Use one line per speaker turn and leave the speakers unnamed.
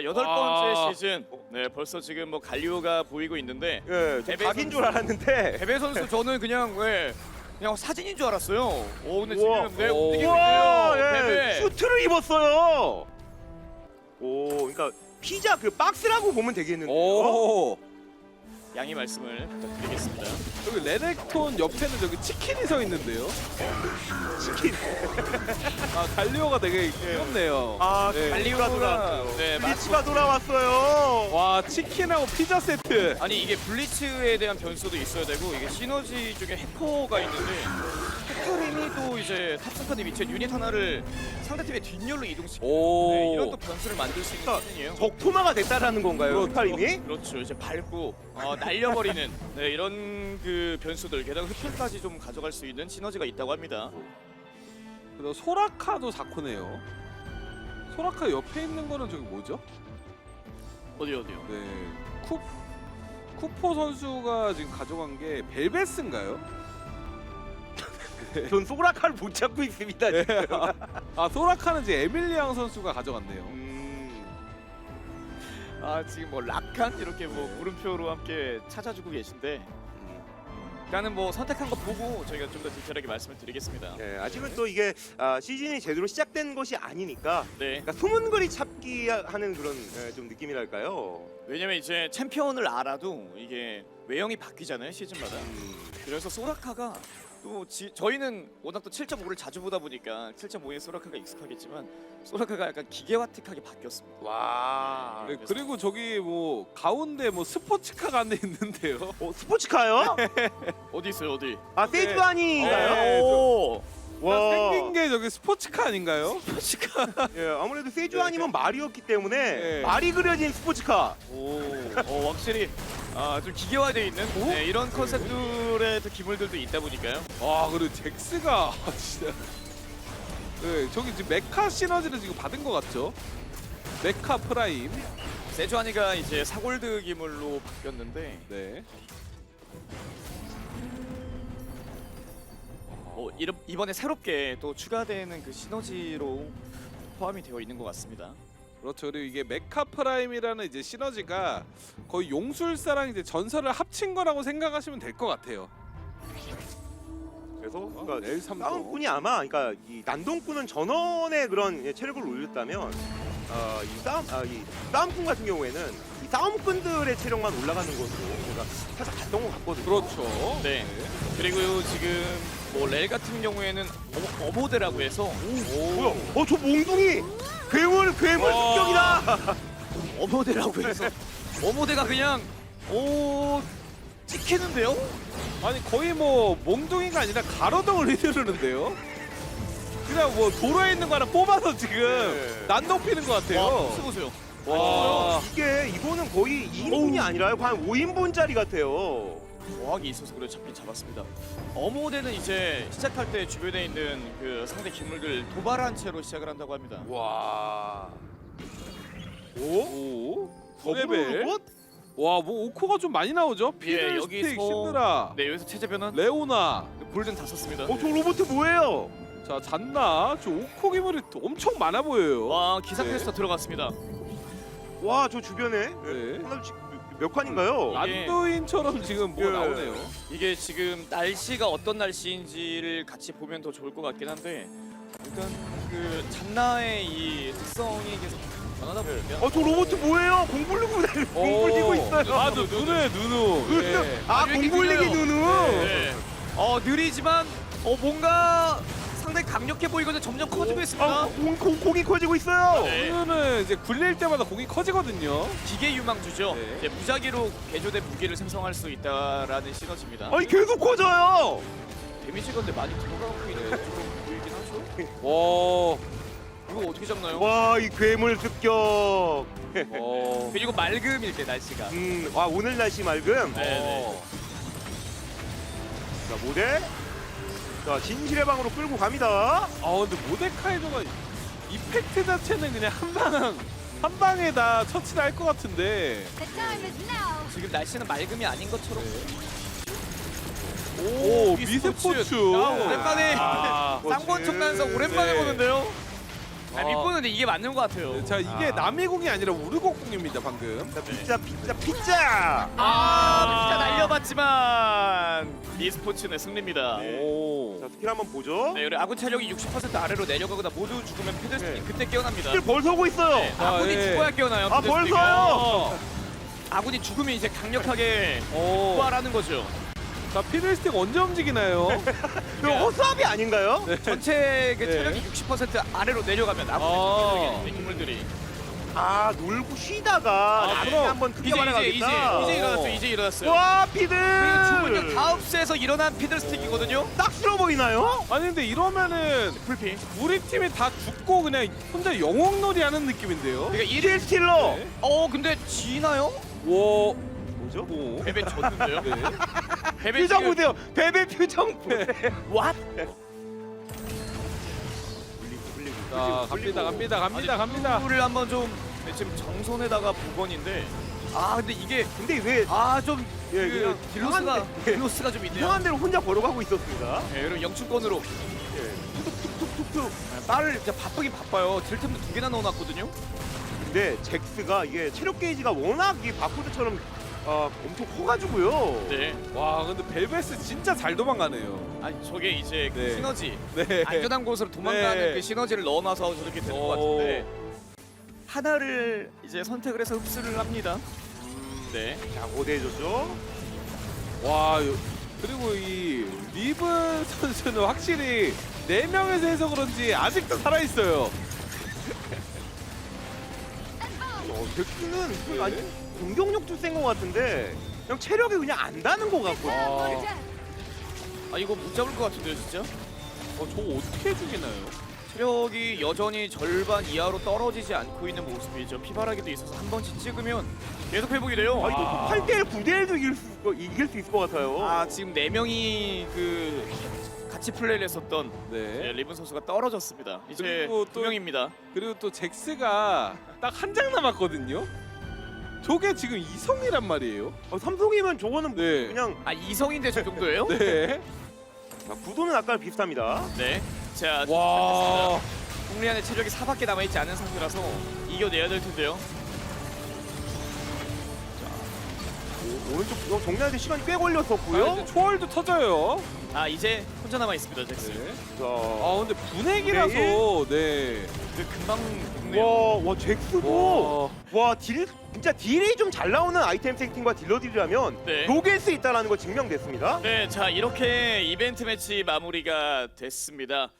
와 여덟 번째
아.
시즌. 네 벌써 지금 뭐 갈리오가 보이고 있는데
예, 저
베베
각인
선수.
줄 알았는데.
베베 선수 저는 그냥 왜 그냥 사진인 줄 알았어요. 오 근데
우와.
지금 네
오.
움직이고 있어요.
예,
베베.
슈트를 입었어요. 오, 그러니까 피자 그 박스라고 보면 되겠는데요.
오
양해 말씀을 부탁드리겠습니다.
여기 레넥톤 옆에는 저기 치킨이 서 있는데요.
치킨.
아 갈리오가 되게 귀엽네요.
아,
네.
갈리오가 돌아왔어요.
네,
리치가 돌아왔어요.
와 치킨하고 피자 세트.
아니 이게 블리츠에 대한 변수도 있어야 되고 이게 시너지 쪽에 해커가 있는데 해커림이 또 이제 탑스카드 위치에 유닛 하나를 상대팀의 뒷열로 이동시키는
오.
네, 이런 또 변수를 만들 수 있는 시즌이에요.
적토마가 됐다라는 건가요,
그렇죠.
그렇죠. 이제 밟고 어, 날려버리는 네, 이런 그 변수들 게다가 흡혈까지 좀 가져갈 수 있는 시너지가 있다고 합니다.
그리고 소라카도 4코네요. 소라카 옆에 있는 거는 저기 뭐죠?
어디 어디요?
네. 쿠 쿠포 선수가 지금 가져간 게 벨베스인가요?
전 소라카를 못 잡고 있습니다. 지금.
아 소라카는 이제 에밀리앙 선수가 가져갔네요.
음,
아 지금 뭐 락한 이렇게 뭐 물음표로 함께 찾아주고 계신데
음.
일단은 뭐 선택한 거 보고 저희가 좀 더 디테일하게 말씀을 드리겠습니다.
예, 아직은 또 이게 아, 시즌이 제대로 시작된 것이 아니니까
네.
그러니까 소문거리 찾기 하는 그런 예, 좀 느낌이랄까요.
왜냐면 이제 챔피언을 알아도 이게 외형이 바뀌잖아요 시즌마다. 그래서 소라카가 또 지, 저희는 워낙 또 7.5를 자주 보다 보니까 7.5에 소라카가 익숙하겠지만 소라카가 약간 기계화틱하게 바뀌었습니다.
와.
네, 그리고 저기 뭐 가운데 뭐 스포츠카가 안돼 있는데요.
어, 스포츠카요?
어디 있어요 어디?
아,
네.
세주안이인가요?
네,
오.
와.
생긴 게 저기 스포츠카 아닌가요?
예, 아무래도 세주안이면 말이었기 때문에
네.
말이 그려진 스포츠카.
오. 어, 확실히 아, 좀 기계화되어 있는 네, 이런 컨셉들의 또 기물들도 있다 보니까요.
와 그리고 잭스가 진짜. 네 저기 지금 메카 시너지를 지금 받은 것 같죠? 메카 프라임.
세주아니가 이제 사골드 기물로 바뀌었는데
네.
어, 이런- 이번에 새롭게 또 추가되는 그 시너지로 포함이 되어 있는 것 같습니다.
그렇죠. 그리고 이게 메카 프라임이라는 이제 시너지가 거의 용술사랑 이제 전설을 합친 거라고 생각하시면 될 것 같아요.
그래서
어,
그러니까
L3 도.
싸움꾼이 아마 그러니까 이 난동꾼은 전원의 그런 예, 체력을 올렸다면 어, 이 싸움 아, 이 싸움꾼 같은 경우에는 이 싸움꾼들의 체력만 올라가는 것으로 제가 살짝 갔던 것 같거든요.
그렇죠.
네. 그리고 지금 뭐 렐 같은 경우에는 어, 어보드라고 해서
뭐야? 어, 저 몽둥이 괴물 괴물
와.
습격이다.
어모데라고 해서 어모데가 그냥 오 찍히는데요?
아니 거의 뭐 몽둥이가 아니라 가로등을 휘두르는데요. 그냥 뭐 도로에 있는 거 하나 뽑아서 지금
네.
난 높이는 것
와,
같아요.
보세요.
와.
이게 이거는 거의 2인분이 아니라요. 한 5인분짜리 같아요.
조합이 있어서 그래 잡긴 잡았습니다. 어모데는 이제 시작할 때 주변에 있는 그 상대 기물들 도발한 채로 시작을 한다고 합니다.
와. 오?
오.
더블
레벨.
로봇?
와, 뭐 오코가 좀 많이 나오죠?
예,
피들
여기서-
스틱, 신드라,
네 여기서 체제 변환
레오나.
골든 다 썼습니다.
어, 저 로봇 뭐예요?
자, 잔나. 저 오코 기물이 엄청 많아 보여요.
와 기사
네.
퀘스터 들어갔습니다.
와, 저 주변에
네.
하나씩 몇 칸인가요?
아,
안도인처럼 지금 뭐가
예.
나오네요.
이게 지금 날씨가 어떤 날씨인지를 같이 보면 더 좋을 것 같긴 한데 일단 그 잔나의 이 특성이 계속 변하다 보니까
어, 저 로봇 뭐예요? 공 굴리고 공굴리고 있어요.
아, 저 눈에 누누.
누누.
예.
아,
아주 이렇게
공굴리기
느려요.
누누.
네. 어 느리지만 어 뭔가 상당히 강력해 보이거든요. 점점 커지고 있습니다.
아, 공, 공, 공이 커지고 있어요.
네.
누누는 이제 굴릴 때마다 공이 커지거든요.
기계 유망주죠.
네.
이제 무작위로 개조된 무기를 생성할 수 있다라는 시너지입니다.
아니 계속 커져요.
데미지가 근데 많이 들어가고 있는 쪽으로 보이긴 하죠.
와.
이거 어떻게 잡나요?
와, 이 괴물 습격.
어.
그리고 맑음일 때 날씨가.
음, 와 오늘 날씨 맑음.
네, 네.
어.
자 모델. 자 진실의 방으로 끌고 갑니다.
아 근데 모데카이저가 이펙트 자체는 그냥 한 방, 한 방에 다 처치를 할 것 같은데.
The time is now.
지금 날씨는 맑음이 아닌 것처럼.
오,
미스포츠.
미스포츠.
야, 오랜만에
아,
쌍권총 난서 오랜만에
네.
보는데요. 아, 근데 이게 맞는 것 같아요.
네, 자 이게
아.
남의 공이 아니라 우리 공입니다 방금.
자, 피자 피자 피자.
아, 진짜 날려봤지만 e스포츠의 승리입니다.
오.
자 스킬 한번 보죠.
네, 그리고 아군 체력이 60% 아래로 내려가거나 모두 죽으면 피들스틱이
네.
그때 깨어납니다.
스킬 벌 서고 있어요.
네,
아,
아군이
예.
죽어야 깨어나요.
아. 벌써요?
어.
아군이 죽으면 이제 강력하게
오.
부활하는 거죠.
자 피들스틱 언제 움직이나요?
이거 허수아비 아닌가요?
전체 그
네.
체력이 60% 아래로 내려가면
아.
아군이 인물들이
아 놀고 쉬다가
아,
나중에
그럼
한번
이제
크게
이제 이제
말아가겠다.
이제 일어났어요.
어.
이제 일어났어요.
와 피들.
그리고 다음 세에서 일어난 피들스틱이거든요.
딱 싫어 보이나요?
아니 근데 이러면은
풀피.
우리 팀이 다 죽고 그냥 혼자 영웅놀이 하는 느낌인데요.
그러니까
이킬 스틸러.
네.
어 근데 지나요?
오.
뭐죠?
오.
베베 졌는데요.
네.
베베
표정
지금
보세요. 베베 표정 보세요.
왓?
자 갑니다 갑니다 갑니다 갑니다.
를 한번 좀 네, 지금 정선에다가 9번인데 아 근데 이게
근데 왜
아좀
예,
그
그냥
딜로스가
이상한데.
딜로스가 좀 있네요.
이상한 대로 혼자 걸어가고 있었습니다.
네, 그리고 영춘권으로
예. 툭툭툭툭툭.
딸을 진짜 바쁘긴 바빠요. 딜템도 두 개나 넣어놨거든요.
근데 잭스가 이게 체력 게이지가 워낙 이 바쿠드처럼 어, 엄청 커가지고요.
네.
와 근데 벨베스 진짜 잘 도망가네요.
아니 저게 이제 그
네.
시너지
네.
안전한 곳으로 도망가는
네.
그 시너지를 넣어놔서 저렇게 되는 것
오.
같은데 하나를 이제 선택을 해서 흡수를 합니다. 네.
자 고대해줬죠.
와 요- 그리고 이 리븐 선수는 확실히 네 명에서 해서 그런지 아직도 살아 있어요.
어, 그
네.
아니, 공격력도 센것 같은데 그냥 체력이 그냥 안 다는 것 같고.
아,
아 이거 못 잡을 것 같은데요 진짜?
어, 저거 어떻게 죽이나요?
체력이 여전히 절반 이하로 떨어지지 않고 있는 모습이죠. 피바라기도 있어서 한 번씩 찍으면 계속 회복이 돼요.
아, 이거
아.
8대1 9대1도 이길 수, 있- 이길 수 있을 것 같아요.
아 지금 네 명이 그 같이 플레이를 했었던 네,
네.
리븐 선수가 떨어졌습니다. 이제
그리고
두
또-
명입니다.
그리고 또 잭스가 딱 한 장 남았거든요. 저게 지금 이성이란 말이에요.
어, 삼성이면 저거는
네.
그냥
아 이성인데 저 정도예요?
네.
자, 구도는 아까 비슷합니다.
네. 자,
와.
홍리안의 체력이 4밖에 남아있지 않은 상태라서 이겨내야 될 텐데요.
오, 오른쪽 어, 정리하는데 시간이 꽤
아,
걸렸었고요.
이제 초월도 터져요.
아 이제 혼자 남아 있습니다.
네.
자,
아 근데 분해기라서 네.
그 금방 죽네요.
와, 와 잭스도
와.
와 딜 진짜 딜이 좀 잘 나오는 아이템 세팅과 딜러 딜이라면
네.
녹일 수 있다라는 거 증명됐습니다.
네, 자 이렇게 이벤트 매치 마무리가 됐습니다.